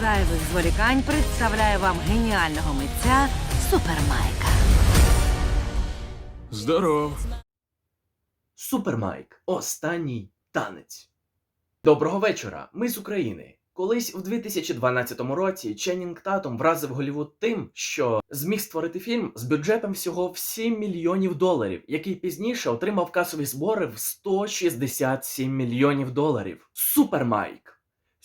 зайвих зволікань представляю вам геніального митця Супермайка. Здоров. Супермайк. Останній танець. Доброго вечора. Ми з України. Колись у 2012 році Ченнінг Татум вразив Голівуд тим, що зміг створити фільм з бюджетом всього в 7 мільйонів доларів, який пізніше отримав касові збори в 167 мільйонів доларів. Супермайк.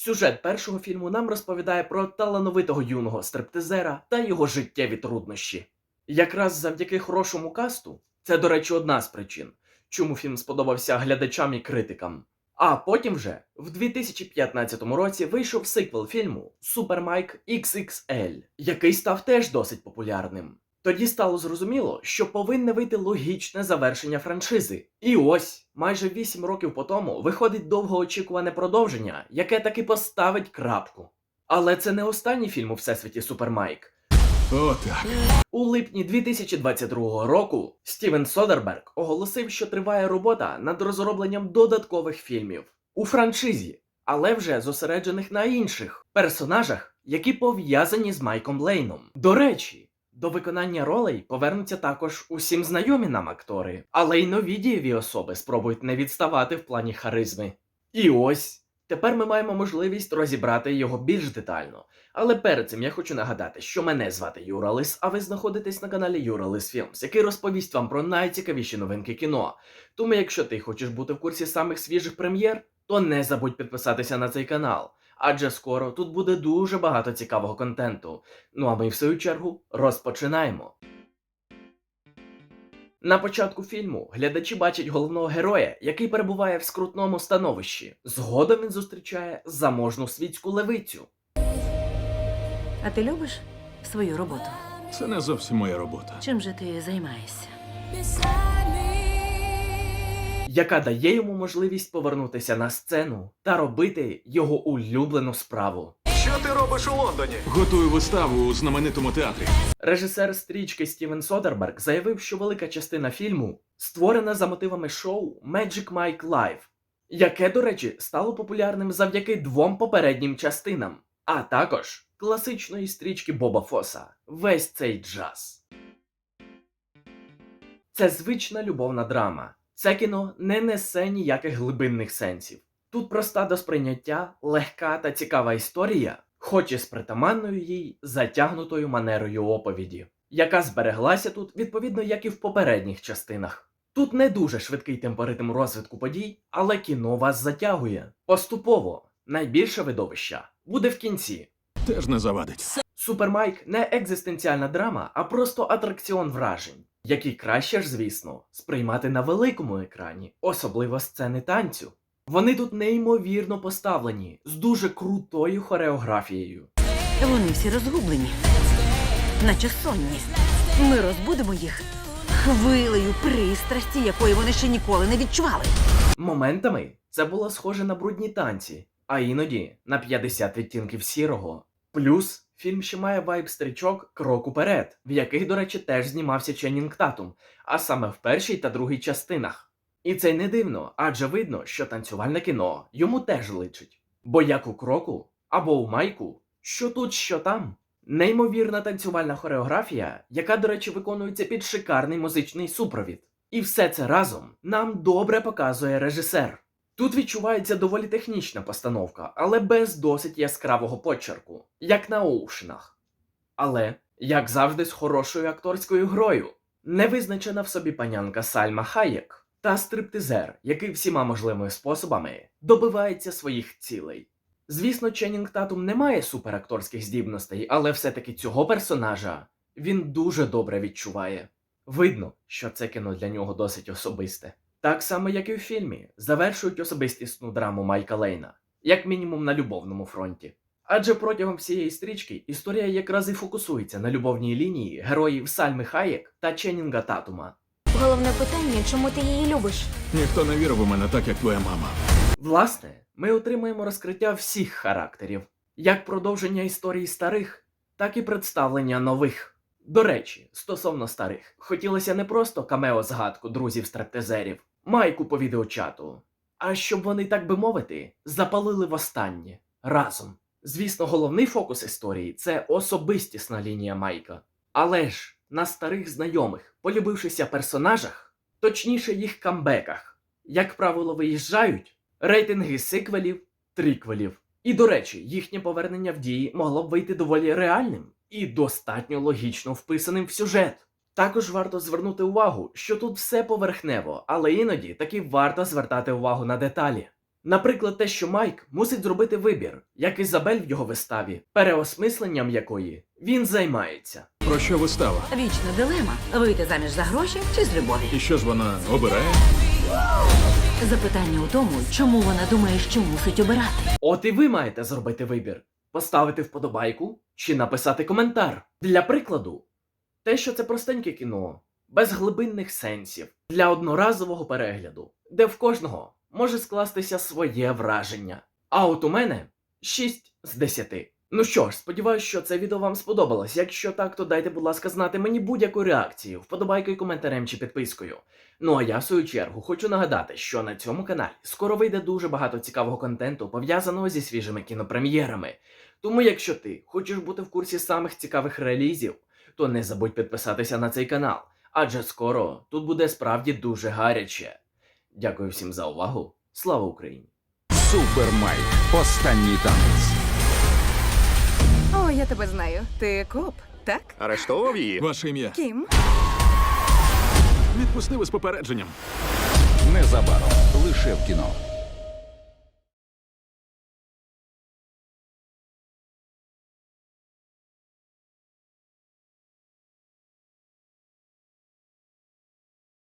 Сюжет першого фільму нам розповідає про талановитого юного стриптизера та його життєві труднощі. Якраз завдяки хорошому касту, це, до речі, одна з причин, чому фільм сподобався глядачам і критикам. А потім вже в 2015 році вийшов сиквел фільму Mike XXL, який став теж досить популярним. Тоді стало зрозуміло, що повинне вийти логічне завершення франшизи. І ось, майже 8 років по тому виходить довгоочікуване продовження, яке таки поставить крапку. Але це не останній фільм у всесвіті Super Mike. Отак. У липні 2022 року Стівен Содерберг оголосив, що триває робота над розробленням додаткових фільмів у франшизі, але вже зосереджених на інших персонажах, які пов'язані з Майком Лейном. До речі, до виконання ролей повернуться також усім знайомі нам актори, але й нові дієві особи спробують не відставати в плані харизми. І ось. Тепер ми маємо можливість розібрати його більш детально. Але перед цим я хочу нагадати, що мене звати Юра Лис, а ви знаходитесь на каналі Юра Лис Філмс, який розповість вам про найцікавіші новинки кіно. Тому, якщо ти хочеш бути в курсі самих свіжих прем'єр, то не забудь підписатися на цей канал, адже скоро тут буде дуже багато цікавого контенту. Ну а ми в свою чергу розпочинаємо. На початку фільму глядачі бачать головного героя, який перебуває в скрутному становищі. Згодом він зустрічає заможну світську левицю. А ти любиш свою роботу? Це не зовсім моя робота. Чим же ти займаєшся? Яка дає йому можливість повернутися на сцену та робити його улюблену справу. Що ти робиш у Лондоні? Готую виставу у знаменитому театрі. Режисер стрічки Стівен Содерберг заявив, що велика частина фільму створена за мотивами шоу Magic Mike Live, яке, до речі, стало популярним завдяки двом попереднім частинам, а також класичної стрічки Боба Фоса Весь цей джаз. Це звична любовна драма. Це кіно не несе ніяких глибинних сенсів. Тут проста до сприйняття, легка та цікава історія, хоч і з притаманною їй затягнутою манерою оповіді, яка збереглася тут відповідно як і в попередніх частинах. Тут не дуже швидкий темпоритм розвитку подій, але кіно вас затягує. Поступово найбільше видовища буде в кінці. Теж не завадить. Супермайк не екзистенціальна драма, а просто атракціон вражень, які краще ж, звісно, сприймати на великому екрані, особливо сцени танцю. Вони тут неймовірно поставлені з дуже крутою хореографією. Вони всі розгублені, наче сонні. Ми розбудимо їх хвилею пристрасті, якої вони ще ніколи не відчували. Моментами це було схоже на брудні танці, а іноді на 50 відтінків сірого. Плюс фільм ще має вайб стрічок крок уперед, в яких, до речі, теж знімався Ченнінг Татум, а саме в першій та другій частинах. І це й не дивно, адже видно, що танцювальне кіно йому теж личить. Бо як у кроку або у майку, що тут, що там. Неймовірна танцювальна хореографія, яка, до речі, виконується під шикарний музичний супровід. І все це разом нам добре показує режисер. Тут відчувається доволі технічна постановка, але без досить яскравого почерку, як на оушенах. Але, як завжди, з хорошою акторською грою, невизначена в собі панянка Сальма Хаєк та стриптизер, який всіма можливими способами добивається своїх цілей. Звісно, Ченнінг Татум не має суперакторських здібностей, але все-таки цього персонажа він дуже добре відчуває. Видно, що це кіно для нього досить особисте. Так само, як і в фільмі, завершують особистісну драму Майка Лейна, як мінімум на любовному фронті. Адже протягом всієї стрічки історія якраз і фокусується на любовній лінії героїв Сальми Хаєк та Ченнінга Татума. Головне питання, чому ти її любиш? Ніхто не вірив у мене так, як твоя мама. Власне, ми отримаємо розкриття всіх характерів, як продовження історії старих, так і представлення нових. До речі, стосовно старих, хотілося не просто камео згадку друзів стриптизерів, майку по відеочату, а щоб вони, так би мовити, запалили востаннє разом. Звісно, головний фокус історії це особистісна лінія Майка. Але ж на старих знайомих, полюбившися персонажах, точніше їх камбеках, як правило, виїжджають рейтинги сиквелів, триквелів. І до речі, їхнє повернення в дії могло б вийти доволі реальним і достатньо логічно вписаним в сюжет. Також варто звернути увагу, що тут все поверхнево, але іноді таки варто звертати увагу на деталі. Наприклад, те, що Майк мусить зробити вибір, як Ізабель в його виставі, переосмисленням якої він займається. Про що вистава? Вічна дилема вийти заміж за гроші чи з любові. І що ж вона обирає? Запитання у тому, чому вона думає, що мусить обирати. От і ви маєте зробити вибір: поставити вподобайку чи написати коментар. Для прикладу, те, що це простеньке кіно, без глибинних сенсів, для одноразового перегляду, де в кожного може скластися своє враження. А от у мене 6 з 10. Ну що ж, сподіваюся, що це відео вам сподобалось. Якщо так, то дайте, будь ласка, знати мені будь-яку реакцію, вподобайкою, коментарем чи підпискою. Ну а я, в свою чергу, хочу нагадати, що на цьому каналі скоро вийде дуже багато цікавого контенту, пов'язаного зі свіжими кінопрем'єрами. Тому, якщо ти хочеш бути в курсі самих цікавих релізів, то не забудь підписатися на цей канал, адже скоро тут буде справді дуже гаряче. Дякую всім за увагу. Слава Україні! Супер Майк. Останній танець. О, я тебе знаю. Ти коп, так? Арештовував її? Ваше ім'я. Кім? Відпустили з попередженням. Незабаром. Лише в кіно.